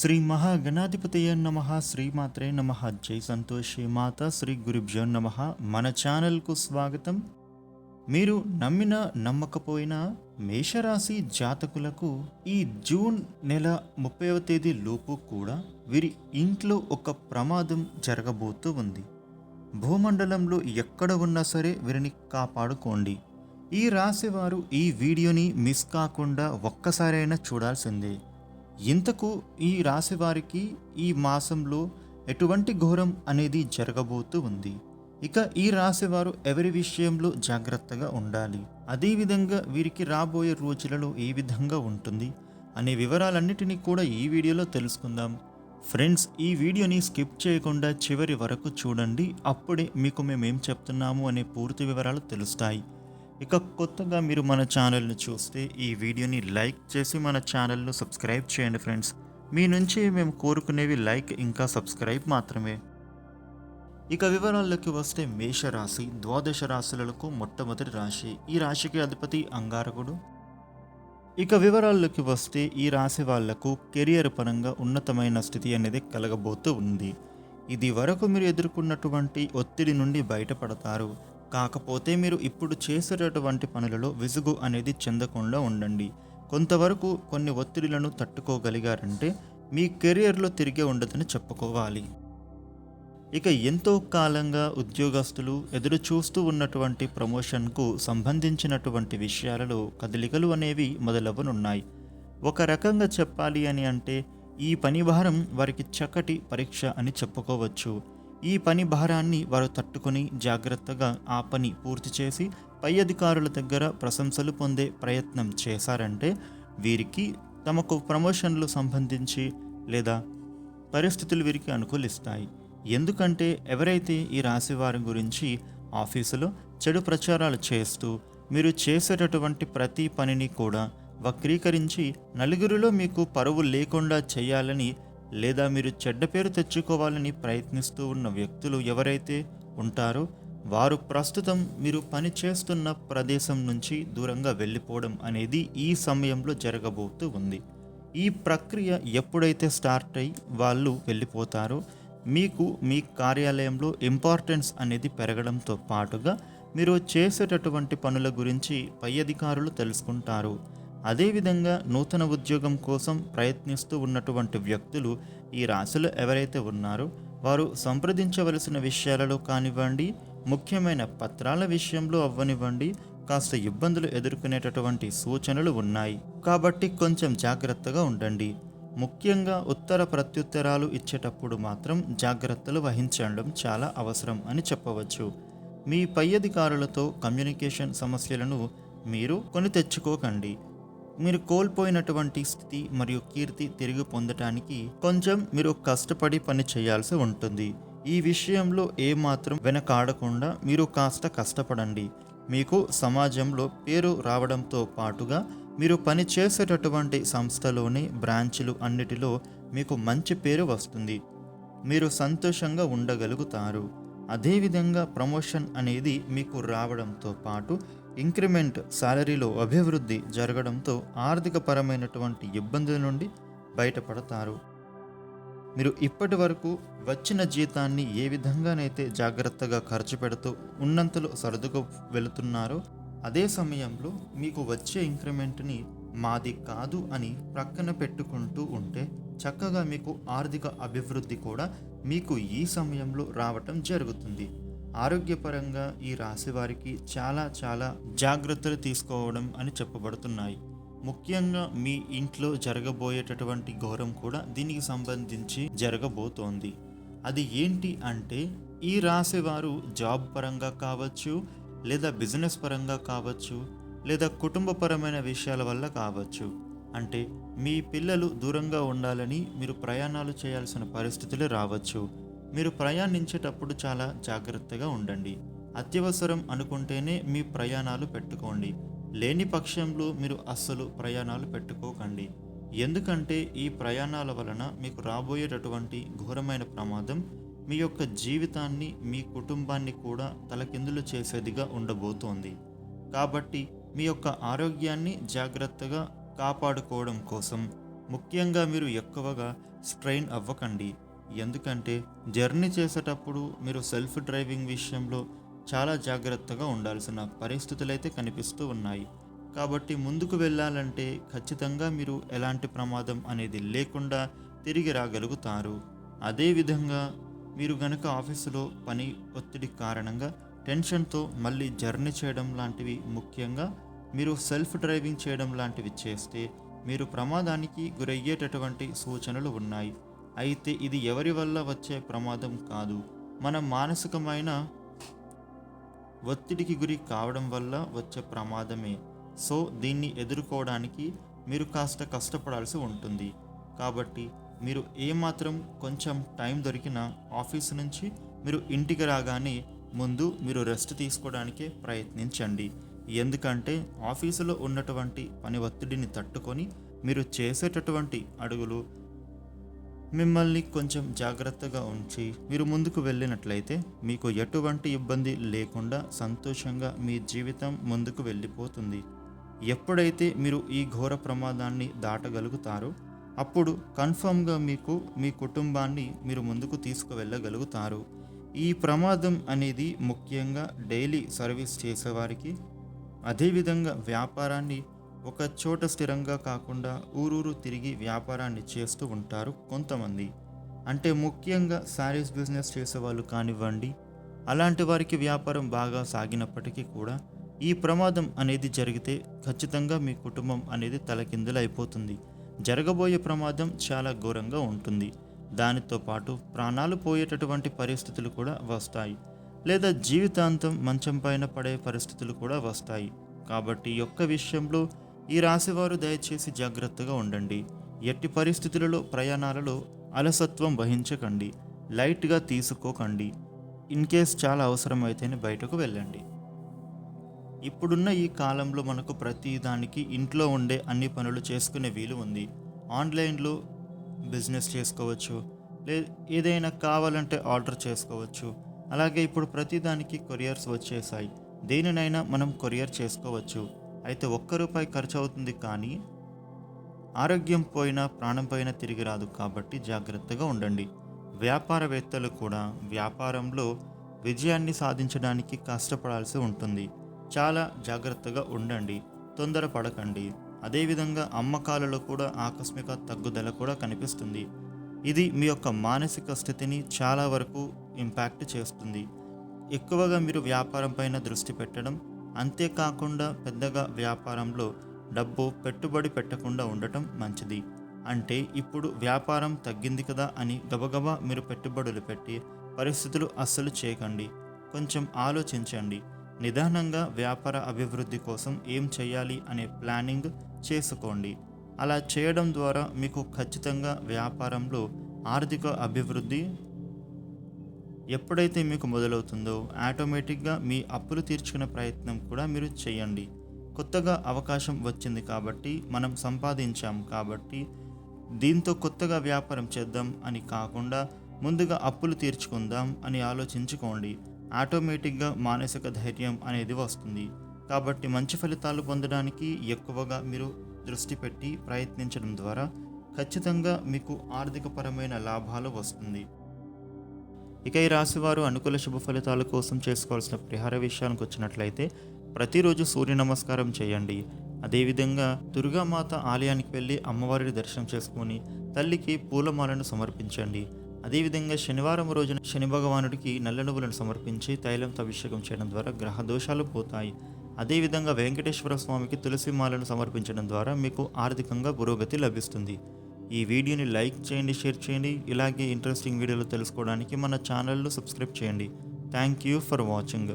శ్రీ మహాగణాధిపతయ నమ శ్రీమాత్రే నమ జై సంతోషి మాత శ్రీ గురుభ్యో నమ. మన ఛానల్కు స్వాగతం. మీరు నమ్మిన నమ్మకపోయినా మేషరాశి జాతకులకు ఈ జూన్ నెల ముప్పైవ తేదీ లోపు కూడా వీరి ఇంట్లో ఒక ప్రమాదం జరగబోతూ ఉంది. భూమండలంలో ఎక్కడ ఉన్నా సరే వీరిని కాపాడుకోండి. ఈ రాశివారు ఈ వీడియోని మిస్ కాకుండా ఒక్కసారైనా చూడాల్సిందే. ఇంతకు ఈ రాశి వారికి ఈ మాసంలో ఎటువంటి ఘోరం అనేది జరగబోతూ ఉంది. ఇక ఈ రాశివారు ఎవరి విషయంలో జాగ్రత్తగా ఉండాలి? అదేవిధంగా వీరికి రాబోయే రోజులలో ఏ విధంగా ఉంటుంది? అనే వివరాలన్నిటినీ కూడా ఈ వీడియోలో తెలుసుకుందాం. ఫ్రెండ్స్ ఈ వీడియోని స్కిప్ చేయకుండా చివరి వరకు చూడండి. అప్పుడే మీకు మేము ఏం చెప్తున్నాము అనే పూర్తి వివరాలు తెలుస్తాయి. ఇక కొత్తగా మీరు మన ఛానల్ని చూస్తే ఈ వీడియోని లైక్ చేసి మన ఛానల్ను సబ్స్క్రైబ్ చేయండి ఫ్రెండ్స్. మీ నుంచి మేము కోరుకునేవి లైక్ ఇంకా సబ్స్క్రైబ్ మాత్రమే. ఇక వివరాల్లోకి వస్తే మేషరాశి ద్వాదశ రాశులకు మొట్టమొదటి రాశి. ఈ రాశికి అధిపతి అంగారకుడు. ఇక వివరాల్లోకి వస్తే ఈ రాశి వాళ్ళకు కెరియర్ పరంగా ఉన్నతమైన స్థితి అనేది కలగబోతూ ఉంది. ఇది వరకు మీరు ఎదుర్కొన్నటువంటి ఒత్తిడి నుండి బయటపడతారు. కాకపోతే మీరు ఇప్పుడు చేసేటటువంటి పనులలో విసుగు అనేది చెందకుండా ఉండండి. కొంతవరకు కొన్ని ఒత్తిడిలను తట్టుకోగలిగారంటే మీ కెరియర్లో తిరిగే ఉండదని చెప్పుకోవాలి. ఇక ఎంతో కాలంగా ఉద్యోగస్తులు ఎదురు చూస్తూ ఉన్నటువంటి ప్రమోషన్కు సంబంధించినటువంటి విషయాలలో కదలికలు అనేవి మొదలవ్వనున్నాయి. ఒక రకంగా చెప్పాలి అని అంటే ఈ పనిభారం వారికి చక్కటి పరీక్ష అని చెప్పుకోవచ్చు. ఈ పని భారాన్ని వారు తట్టుకొని జాగ్రత్తగా ఆ పని పూర్తి చేసి పై అధికారుల దగ్గర ప్రశంసలు పొందే ప్రయత్నం చేశారంటే వీరికి తమకు ప్రమోషన్లు సంబంధించి లేదా పరిస్థితులు వీరికి అనుకూలిస్తాయి. ఎందుకంటే ఎవరైతే ఈ రాశి వారి గురించి ఆఫీసులో చెడు ప్రచారాలు చేస్తూ మీరు చేసేటటువంటి ప్రతి పనిని కూడా వక్రీకరించి నలుగురిలో మీకు పరువు లేకుండా చేయాలని లేదా మీరు చెడ్డ పేరు తెచ్చుకోవాలని ప్రయత్నిస్తూ ఉన్న వ్యక్తులు ఎవరైతే ఉంటారో వారు ప్రస్తుతం మీరు పని చేస్తున్న ప్రదేశం నుంచి దూరంగా వెళ్ళిపోవడం అనేది ఈ సమయంలో జరగబోతూ ఉంది. ఈ ప్రక్రియ ఎప్పుడైతే స్టార్ట్ అయ్యి వాళ్ళు వెళ్ళిపోతారో మీకు మీ కార్యాలయంలో ఇంపార్టెన్స్ అనేది పెరగడంతో పాటుగా మీరు చేసేటటువంటి పనుల గురించి పై అధికారులు తెలుసుకుంటారు. అదేవిధంగా నూతన ఉద్యోగం కోసం ప్రయత్నిస్తూ ఉన్నటువంటి వ్యక్తులు ఈ రాశిలో ఎవరైతే ఉన్నారో వారు సంప్రదించవలసిన విషయాలలో కానివ్వండి ముఖ్యమైన పత్రాల విషయంలో అవ్వనివ్వండి కాస్త ఇబ్బందులు ఎదుర్కొనేటటువంటి సూచనలు ఉన్నాయి. కాబట్టి కొంచెం జాగ్రత్తగా ఉండండి. ముఖ్యంగా ఉత్తర ప్రత్యుత్తరాలు ఇచ్చేటప్పుడు మాత్రం జాగ్రత్తలు వహించడం చాలా అవసరం అని చెప్పవచ్చు. మీ పై అధికారులతో కమ్యూనికేషన్ సమస్యలను మీరు కొని తెచ్చుకోకండి. మీరు కోల్పోయినటువంటి స్థితి మరియు కీర్తి తిరిగి పొందటానికి కొంచెం మీరు కష్టపడి పని చేయాల్సి ఉంటుంది. ఈ విషయంలో ఏమాత్రం వెనకాడకుండా మీరు కాస్త కష్టపడండి. మీకు సమాజంలో పేరు రావడంతో పాటుగా మీరు పని చేసేటటువంటి సంస్థలోని బ్రాంచ్లు అన్నిటిలో మీకు మంచి పేరు వస్తుంది. మీరు సంతోషంగా ఉండగలుగుతారు. అదేవిధంగా ప్రమోషన్ అనేది మీకు రావడంతో పాటు ఇంక్రిమెంట్ శాలరీలో అభివృద్ధి జరగడంతో ఆర్థిక పరమైనటువంటి ఇబ్బందుల నుండి బయటపడతారు. మీరు ఇప్పటి వరకు వచ్చిన జీతాన్ని ఏ విధంగానైతే జాగ్రత్తగా ఖర్చు పెడుతూ ఉన్నంతలో సర్దుకు వెళుతున్నారో అదే సమయంలో మీకు వచ్చే ఇంక్రిమెంట్ని మాది కాదు అని ప్రక్కన పెట్టుకుంటూ ఉంటే చక్కగా మీకు ఆర్థిక అభివృద్ధి కూడా మీకు ఈ సమయంలో రావటం జరుగుతుంది. ఆరోగ్యపరంగా ఈ రాశి వారికి చాలా చాలా జాగ్రత్తలు తీసుకోవడం అని చెప్పబడుతున్నాయి. ముఖ్యంగా మీ ఇంట్లో జరగబోయేటటువంటి ఘోరం కూడా దీనికి సంబంధించి జరగబోతోంది. అది ఏంటి అంటే ఈ రాశి వారు జాబ్ పరంగా కావచ్చు లేదా బిజినెస్ పరంగా కావచ్చు లేదా కుటుంబపరమైన విషయాల వల్ల కావచ్చు. అంటే మీ పిల్లలు దూరంగా ఉండాలని మీరు ప్రయాణాలు చేయాల్సిన పరిస్థితులు రావచ్చు. మీరు ప్రయాణించేటప్పుడు చాలా జాగ్రత్తగా ఉండండి. అత్యవసరం అనుకుంటేనే మీ ప్రయాణాలు పెట్టుకోండి. లేని పక్షంలో మీరు అస్సలు ప్రయాణాలు పెట్టుకోకండి. ఎందుకంటే ఈ ప్రయాణాల వలన మీకు రాబోయేటటువంటి ఘోరమైన ప్రమాదం మీ యొక్క జీవితాన్ని మీ కుటుంబాన్ని కూడా తలకిందులు చేసేదిగా ఉండబోతోంది. కాబట్టి మీ యొక్క ఆరోగ్యాన్ని జాగ్రత్తగా కాపాడుకోవడం కోసం ముఖ్యంగా మీరు ఎక్కువగా స్ట్రెయిన్ అవ్వకండి. ఎందుకంటే జర్నీ చేసేటప్పుడు మీరు సెల్ఫ్ డ్రైవింగ్ విషయంలో చాలా జాగ్రత్తగా ఉండాల్సిన పరిస్థితులు అయితే కనిపిస్తూ ఉన్నాయి. కాబట్టి ముందుకు వెళ్ళాలంటే ఖచ్చితంగా మీరు ఎలాంటి ప్రమాదం అనేది లేకుండా తిరిగి రాగలుగుతారు. అదేవిధంగా మీరు గనక ఆఫీసులో పని ఒత్తిడి కారణంగా టెన్షన్తో మళ్ళీ జర్నీ చేయడం లాంటివి ముఖ్యంగా మీరు సెల్ఫ్ డ్రైవింగ్ చేయడం లాంటివి చేస్తే మీరు ప్రమాదానికి గురయ్యేటటువంటి సూచనలు ఉన్నాయి. అయితే ఇది ఎవరి వల్ల వచ్చే ప్రమాదం కాదు. మన మానసికమైన ఒత్తిడికి గురి కావడం వల్ల వచ్చే ప్రమాదమే. సో దీన్ని ఎదుర్కోవడానికి మీరు కాస్త కష్టపడాల్సి ఉంటుంది. కాబట్టి మీరు ఏమాత్రం కొంచెం టైం దొరికినా ఆఫీస్ నుంచి మీరు ఇంటికి రాగానే ముందు మీరు రెస్ట్ తీసుకోవడానికే ప్రయత్నించండి. ఎందుకంటే ఆఫీసులో ఉన్నటువంటి పని ఒత్తిడిని తట్టుకొని మీరు చేసేటటువంటి అడుగులు మిమ్మల్ని కొంచెం జాగ్రత్తగా ఉంచి మీరు ముందుకు వెళ్ళినట్లయితే మీకు ఎటువంటి ఇబ్బంది లేకుండా సంతోషంగా మీ జీవితం ముందుకు వెళ్ళిపోతుంది. ఎప్పుడైతే మీరు ఈ ఘోర ప్రమాదాన్ని దాటగలుగుతారో అప్పుడు కన్ఫర్మ్గా మీకు మీ కుటుంబాన్ని మీరు ముందుకు తీసుకువెళ్ళగలుగుతారు. ఈ ప్రమాదం అనేది ముఖ్యంగా డైలీ సర్వీస్ చేసేవారికి అదేవిధంగా వ్యాపారాన్ని ఒక చోట స్థిరంగా కాకుండా ఊరూరు తిరిగి వ్యాపారాన్ని చేస్తూ ఉంటారు కొంతమంది. అంటే ముఖ్యంగా శారీస్ బిజినెస్ చేసేవాళ్ళు కానివ్వండి అలాంటి వారికి వ్యాపారం బాగా సాగినప్పటికీ కూడా ఈ ప్రమాదం అనేది జరిగితే ఖచ్చితంగా మీ కుటుంబం అనేది తలకిందులైపోతుంది. జరగబోయే ప్రమాదం చాలా ఘోరంగా ఉంటుంది. దానితో పాటు ప్రాణాలు పోయేటటువంటి పరిస్థితులు కూడా వస్తాయి. లేదా జీవితాంతం మంచం పైన పడే పరిస్థితులు కూడా వస్తాయి. కాబట్టి ఈ యొక్క విషయంలో ఈ రాశివారు దయచేసి జాగ్రత్తగా ఉండండి. ఎట్టి పరిస్థితులలో ప్రయాణాలలో అలసత్వం వహించకండి. లైట్గా తీసుకోకండి. ఇన్ కేస్ చాలా అవసరమైతేనే బయటకు వెళ్ళండి. ఇప్పుడున్న ఈ కాలంలో మనకు ప్రతి దానికి ఇంట్లో ఉండే అన్ని పనులు చేసుకునే వీలు ఉంది. ఆన్లైన్లో బిజినెస్ చేసుకోవచ్చు. లే ఏదైనా కావాలంటే ఆర్డర్ చేసుకోవచ్చు. అలాగే ఇప్పుడు ప్రతిదానికి కొరియర్స్ వచ్చేసాయి. దేనినైనా మనం కొరియర్ చేసుకోవచ్చు. అయితే ఒక్క రూపాయి ఖర్చు అవుతుంది కానీ ఆరోగ్యం పోయినా ప్రాణం పోయినా తిరిగి రాదు కాబట్టి జాగ్రత్తగా ఉండండి. వ్యాపారవేత్తలు కూడా వ్యాపారంలో విజయాన్ని సాధించడానికి కష్టపడాల్సి ఉంటుంది. చాలా జాగ్రత్తగా ఉండండి. తొందరపడకండి అదేవిధంగా అమ్మకాలలో కూడా ఆకస్మిక తగ్గుదల కూడా కనిపిస్తుంది. ఇది మీ యొక్క మానసిక స్థితిని చాలా వరకు ఇంపాక్ట్ చేస్తుంది. ఎక్కువగా మీరు వ్యాపారం పైన దృష్టి పెట్టడం అంతేకాకుండా పెద్దగా వ్యాపారంలో డబ్బు పెట్టుబడి పెట్టకుండా ఉండటం మంచిది. అంటే ఇప్పుడు వ్యాపారం తగ్గింది కదా అని గబగబా మీరు పెట్టుబడులు పెట్టి పరిస్థితులు అస్సలు చేయకండి. కొంచెం ఆలోచించండి. నిదానంగా వ్యాపార అభివృద్ధి కోసం ఏం చేయాలి అనే ప్లానింగ్ చేసుకోండి. అలా చేయడం ద్వారా మీకు ఖచ్చితంగా వ్యాపారంలో ఆర్థిక అభివృద్ధి ఎప్పుడైతే మీకు మొదలవుతుందో ఆటోమేటిక్గా మీ అప్పులు తీర్చుకునే ప్రయత్నం కూడా మీరు చేయండి. కొత్తగా అవకాశం వచ్చింది కాబట్టి మనం సంపాదించాం కాబట్టి దీంతో కొత్తగా వ్యాపారం చేద్దాం అని కాకుండా ముందుగా అప్పులు తీర్చుకుందాం అని ఆలోచించుకోండి. ఆటోమేటిక్గా మానసిక ధైర్యం అనేది వస్తుంది. కాబట్టి మంచి ఫలితాలు పొందడానికి ఎక్కువగా మీరు దృష్టి పెట్టి ప్రయత్నించడం ద్వారా ఖచ్చితంగా మీకు ఆర్థికపరమైన లాభాలు వస్తుంది. ఇక ఈ రాశివారు అనుకూల శుభ ఫలితాల కోసం చేసుకోవాల్సిన పరిహార విషయానికి వచ్చినట్లయితే ప్రతిరోజు సూర్య నమస్కారం చేయండి. అదేవిధంగా దుర్గామాత ఆలయానికి వెళ్ళి అమ్మవారిని దర్శనం చేసుకుని తల్లికి పూలమాలను సమర్పించండి. అదేవిధంగా శనివారం రోజున శని భగవానుడికి నల్ల నువ్వులను సమర్పించి తైలంతో అభిషేకం చేయడం ద్వారా గ్రహ దోషాలు పోతాయి. అదేవిధంగా వెంకటేశ్వర స్వామికి తులసి మాలను సమర్పించడం ద్వారా మీకు ఆర్థికంగా పురోగతి లభిస్తుంది. ఈ వీడియోని లైక్ చేయండి షేర్ చేయండి. ఇలాగే ఇంట్రెస్టింగ్ వీడియోలు తెలుసుకోవడానికి మన ఛానల్ను సబ్స్క్రైబ్ చేయండి. Thank you for watching